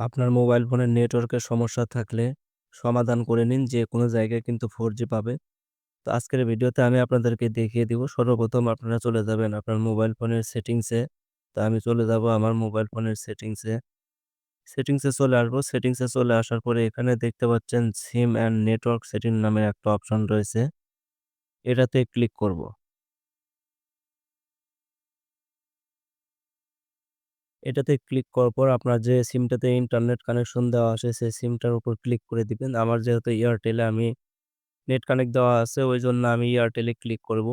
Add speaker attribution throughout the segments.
Speaker 1: আপনার মোবাইল ফোনের নেটওয়ার্কের সমস্যা থাকলে সমাধান করে নিন, যে কোনো জায়গায় কিন্তু ফোর জি পাবে। তো আজকের ভিডিওতে আমি আপনাদেরকে দেখিয়ে দিব, সর্বপ্রথম আপনারা চলে যাবেন আপনার মোবাইল ফোনের সেটিংসে। তো আমি চলে যাব আমার মোবাইল ফোনের সেটিংসে। সেটিংসে চলে আসব। সেটিংসে চলে আসার পরে এখানে দেখতে পাচ্ছেন সিম অ্যান্ড নেটওয়ার্ক সেটিং নামে একটা অপশন রয়েছে। এটাতে ক্লিক করব। এটাতে ক্লিক করার পর আপনার যে সিমটাতে ইন্টারনেট কানেকশন দেওয়া আছে, সেই সিমটার উপর ক্লিক করে দিবেন। আমার যেহেতু এয়ারটেলে আমি নেট কানেক্ট দেওয়া আছে ওই জন্য আমি এয়ারটেলে ক্লিক করব।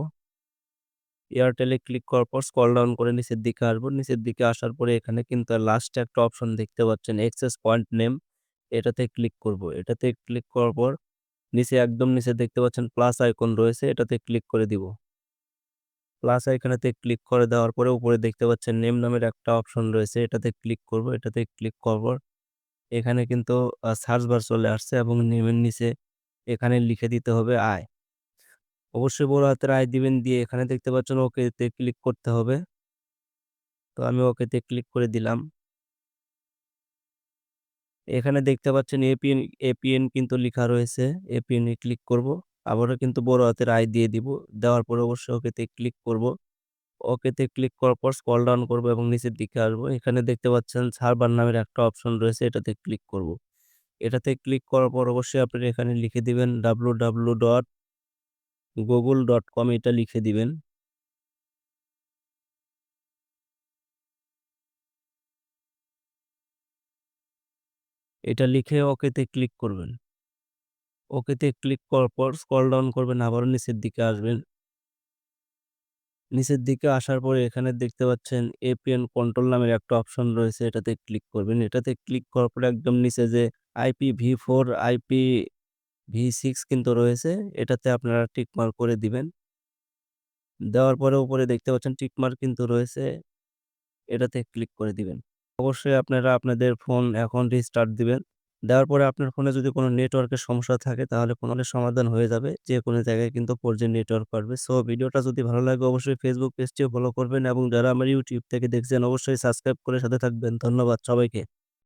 Speaker 1: এয়ারটেলে ক্লিক করার পর স্কল ডাউন করে নিচের দিকে আসব। নিচের দিকে আসার পরে এখানে কিন্তু লাস্টে একটা অপশন দেখতে পাচ্ছেন এক্সেস পয়েন্ট নেম এটাতে ক্লিক করব। এটাতে ক্লিক করার পর নিচে একদম নিচে দেখতে পাচ্ছেন প্লাস আইকন রয়েছে, এটাতে ক্লিক করে দিব। প্লাস আইকনেতে ক্লিক করে দেওয়ার পরে উপরে দেখতে পাচ্ছেন নেম নামের একটা অপশন রয়েছে। এটাতে ক্লিক করব, এটাতে ক্লিক করব। এখানে কিন্তু সার্চ বার চলে আসছে এবং নেমের নিচে এখানে লিখে দিতে হবে আয় অবশ্যই বড় হাতের আয় দিবেন দিয়ে এখানে দেখতে পাচ্ছেন ওকেতে ক্লিক করতে হবে। তো আমি ওকেতে ক্লিক করে দিলাম। এখানে দেখতে পাচ্ছেন এপিএন এপিএন কিন্তু লেখা রয়েছে। এপিএন এ ক্লিক করব। আবারও কিন্তু বড় হাতের আই দিয়ে দিব। দেওয়ার পরে অবশ্যই ওকেতে ক্লিক করব। ওকেতে ক্লিক করার পর স্কল ডাউন করব এবং নিচের দিকে আসব। এখানে দেখতে পাচ্ছেন সার্ভার নামের একটা অপশন রয়েছে, এটাতে ক্লিক করব। এটাতে ক্লিক করার পর অবশ্যই আপনি এখানে লিখে দিবেন W W dot Google dot com এটা লিখে দিবেন। এটা লিখে ওকেতে ক্লিক করবেন। ওকেতে ক্লিক করার পর স্ক্রল ডাউন করবেন, আবারও নিচের দিকে আসবেন। নিচের দিকে আসার পরে এখানে দেখতে পাচ্ছেন এপিএন কন্ট্রোল নামের একটা অপশন রয়েছে, এটাতে ক্লিক করবেন। এটাতে ক্লিক করার পরে একদম নিচে যে IP V four IP V six কিন্তু রয়েছে, এটাতে আপনারা টিকমার্ক করে দিবেন। দেওয়ার পরে উপরে দেখতে পাচ্ছেন টিকমার্ক কিন্তু রয়েছে, এটাতে ক্লিক করে দিবেন। অবশ্যই আপনারা আপনাদের ফোন এখন রিস্টার্ট দিবেন। দেওয়ার পরে আপনার ফোনে যদি কোনো নেটওয়ার্কের সমস্যা থাকে, তাহলে ফোনের সমাধান হয়ে যাবে। যে কোনো জায়গায় কিন্তু ফোর জি নেটওয়ার্ক পারবে। সো ভিডিওটা যদি ভালো লাগে, অবশ্যই ফেসবুক পেজটিও ফলো করবেন এবং যারা আমার ইউটিউব থেকে দেখছেন, অবশ্যই সাবস্ক্রাইব করে সাথে থাকবেন। ধন্যবাদ সবাইকে।